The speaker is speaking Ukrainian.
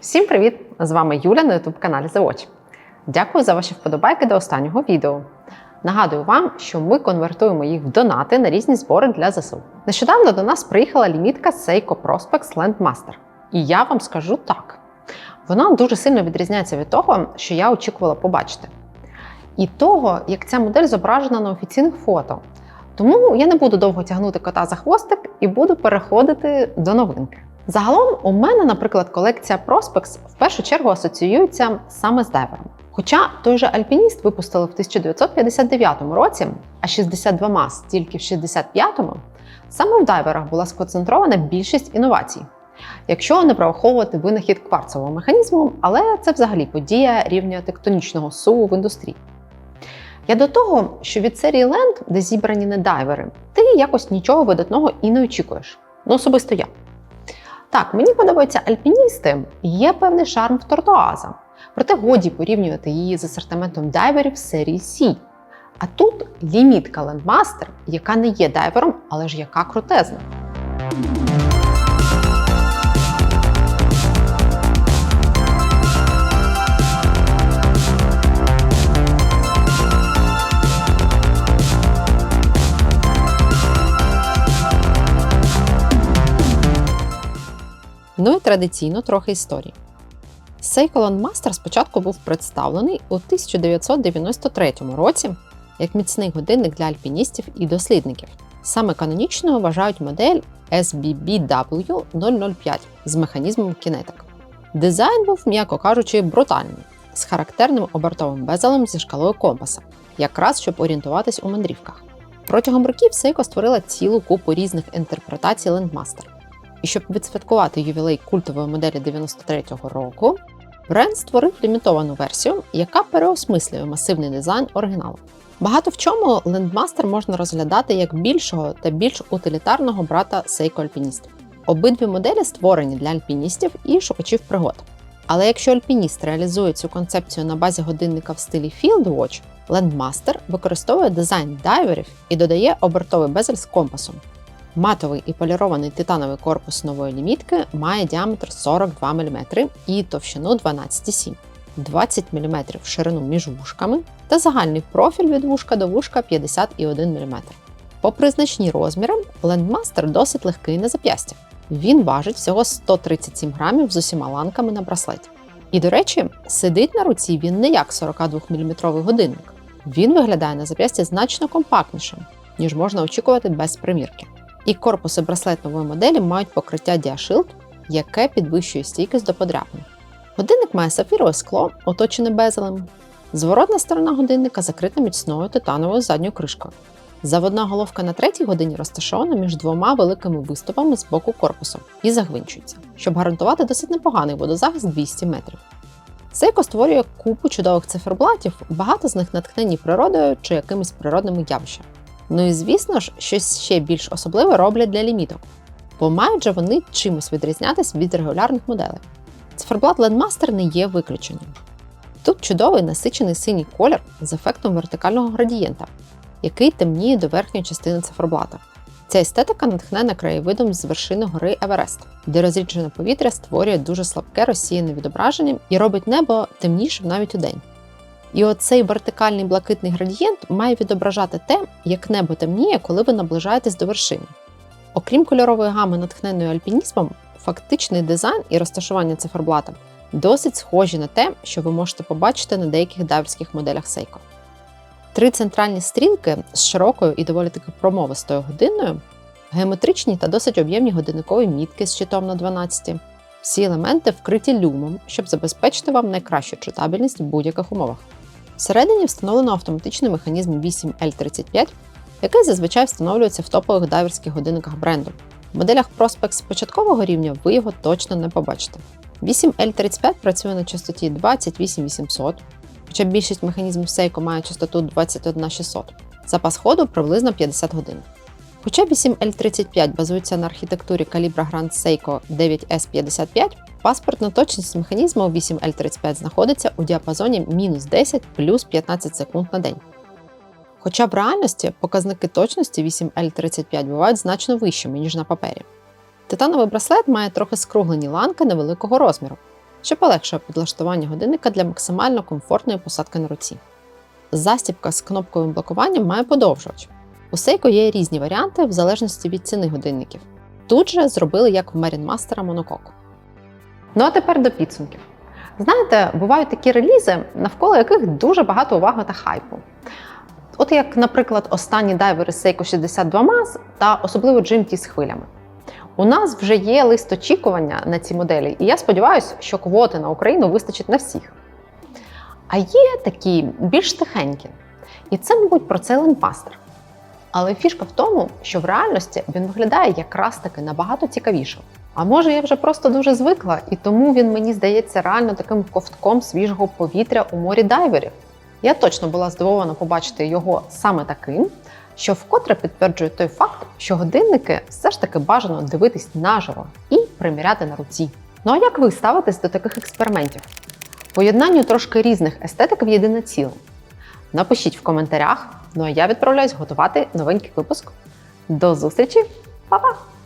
Всім привіт! З вами Юля на youtube каналі The Watch. Дякую за ваші вподобайки до останнього відео. Нагадую вам, що ми конвертуємо їх в донати на різні збори для ЗСУ. Нещодавно до нас приїхала лімітка Seiko Prospex Landmaster. І я вам скажу так: вона дуже сильно відрізняється від того, що я очікувала побачити. І того, як ця модель зображена на офіційних фото. Тому я не буду довго тягнути кота за хвостик і буду переходити до новинки. Загалом, у мене, наприклад, колекція Prospex в першу чергу асоціюється саме з дайвером. Хоча той же альпініст випустили в 1959 році, а 62 мас тільки в 65-му, саме в дайверах була сконцентрована більшість інновацій. Якщо не прораховувати винахід кварцевого механізму, але це взагалі подія рівня тектонічного суву в індустрії. Я до того, що від серії Land, де зібрані не дайвери, ти якось нічого видатного і не очікуєш. Ну, особисто я. Так, мені подобаються альпіністи, є певний шарм в тортуаза. Проте годі порівнювати її з асортиментом дайверів серії Сі. А тут лімітка Landmaster, яка не є дайвером, але ж яка крутезна. Ну і традиційно трохи історії. Seiko Landmaster спочатку був представлений у 1993 році як міцний годинник для альпіністів і дослідників. Саме канонічною вважають модель SBBW005 з механізмом Kinetic. Дизайн був, м'яко кажучи, брутальний, з характерним обертовим безелем зі шкалою компаса, якраз щоб орієнтуватись у мандрівках. Протягом років Seiko створила цілу купу різних інтерпретацій Landmaster. І щоб відсвяткувати ювілей культової моделі 93-го року, бренд створив лімітовану версію, яка переосмислює масивний дизайн оригіналу. Багато в чому Landmaster можна розглядати як більшого та більш утилітарного брата Seiko Alpinist. Обидві моделі створені для альпіністів і шукачів пригод. Але якщо альпініст реалізує цю концепцію на базі годинника в стилі Field Watch, Landmaster використовує дизайн дайверів і додає обертовий безель з компасом. Матовий і полірований титановий корпус нової лімітки має діаметр 42 мм і товщину 12,7 20 мм в ширину між вушками та загальний профіль від вушка до вушка 51 мм. Попри значні розміри, Landmaster досить легкий на зап'ястя. Він важить всього 137 грамів з усіма ланками на браслеті. І, до речі, сидить на руці він не як 42-мм годинник. Він виглядає на зап'ясті значно компактнішим, ніж можна очікувати без примірки. І корпуси браслет нової моделі мають покриття Diashield, яке підвищує стійкість до подряпин. Годинник має сапфірове скло, оточене безелем. Зворотна сторона годинника закрита міцною титановою задньою кришкою. Заводна головка на третій годині розташована між двома великими виступами з боку корпусу і загвинчується, щоб гарантувати досить непоганий водозахист 200 метрів. Seiko створює купу чудових циферблатів, багато з них натхнені природою чи якимись природними явищами. Ну і звісно ж, щось ще більш особливе роблять для ліміток, бо мають же вони чимось відрізнятись від регулярних моделей. Циферблат Landmaster не є виключенням. Тут чудовий насичений синій колір з ефектом вертикального градієнта, який темніє до верхньої частини циферблата. Ця естетика натхнена краєвидом з вершини гори Еверест, де розріджене повітря створює дуже слабке розсіяне відображення і робить небо темнішим навіть у день. І оцей вертикальний блакитний градієнт має відображати те, як небо темніє, коли ви наближаєтесь до вершини. Окрім кольорової гами, натхненої альпінізмом, фактичний дизайн і розташування циферблата досить схожі на те, що ви можете побачити на деяких дайверських моделях Seiko. Три центральні стрілки з широкою і доволі таки промовистою годиною, геометричні та досить об'ємні годинникові мітки з щитом на 12. Всі елементи вкриті люмом, щоб забезпечити вам найкращу читабельність в будь-яких умовах. Всередині встановлено автоматичний механізм 8L35, який зазвичай встановлюється в топових дайверських годинниках бренду. В моделях Prospex початкового рівня ви його точно не побачите. 8L35 працює на частоті 28800, хоча більшість механізмів Seiko має частоту 21600. Запас ходу приблизно 50 годин. Хоча 8L35 базується на архітектурі калібра Grand Seiko 9S55, паспортна точність механізму 8L35 знаходиться у діапазоні мінус 10 плюс 15 секунд на день. Хоча в реальності показники точності 8L35 бувають значно вищими, ніж на папері. Титановий браслет має трохи скруглені ланки невеликого розміру, що полегшує підлаштування годинника для максимально комфортної посадки на руці. Застібка з кнопковим блокуванням має подовжувач. У Seiko є різні варіанти в залежності від ціни годинників. Тут же зробили як в Marine Master Monocoque. Ну а тепер до підсумків. Знаєте, бувають такі релізи, навколо яких дуже багато уваги та хайпу. От як, наприклад, останні дайвери Seiko 62 MAS та особливо GMT з хвилями. У нас вже є лист очікування на ці моделі, і я сподіваюся, що квоти на Україну вистачить на всіх. А є такі більш тихенькі. І це, мабуть, про цей лендмастер. Але фішка в тому, що в реальності він виглядає якраз таки набагато цікавіше. А може, я вже просто дуже звикла, і тому він мені здається реально таким ковтком свіжого повітря у морі дайверів. Я точно була здивована побачити його саме таким, що вкотре підтверджує той факт, що годинники все ж таки бажано дивитись наживо і приміряти на руці. Ну а як ви ставитесь до таких експериментів? Поєднанню трошки різних естетик в єдине ціле. Напишіть в коментарях. Ну а я відправляюсь готувати новенький випуск. До зустрічі, Па-па!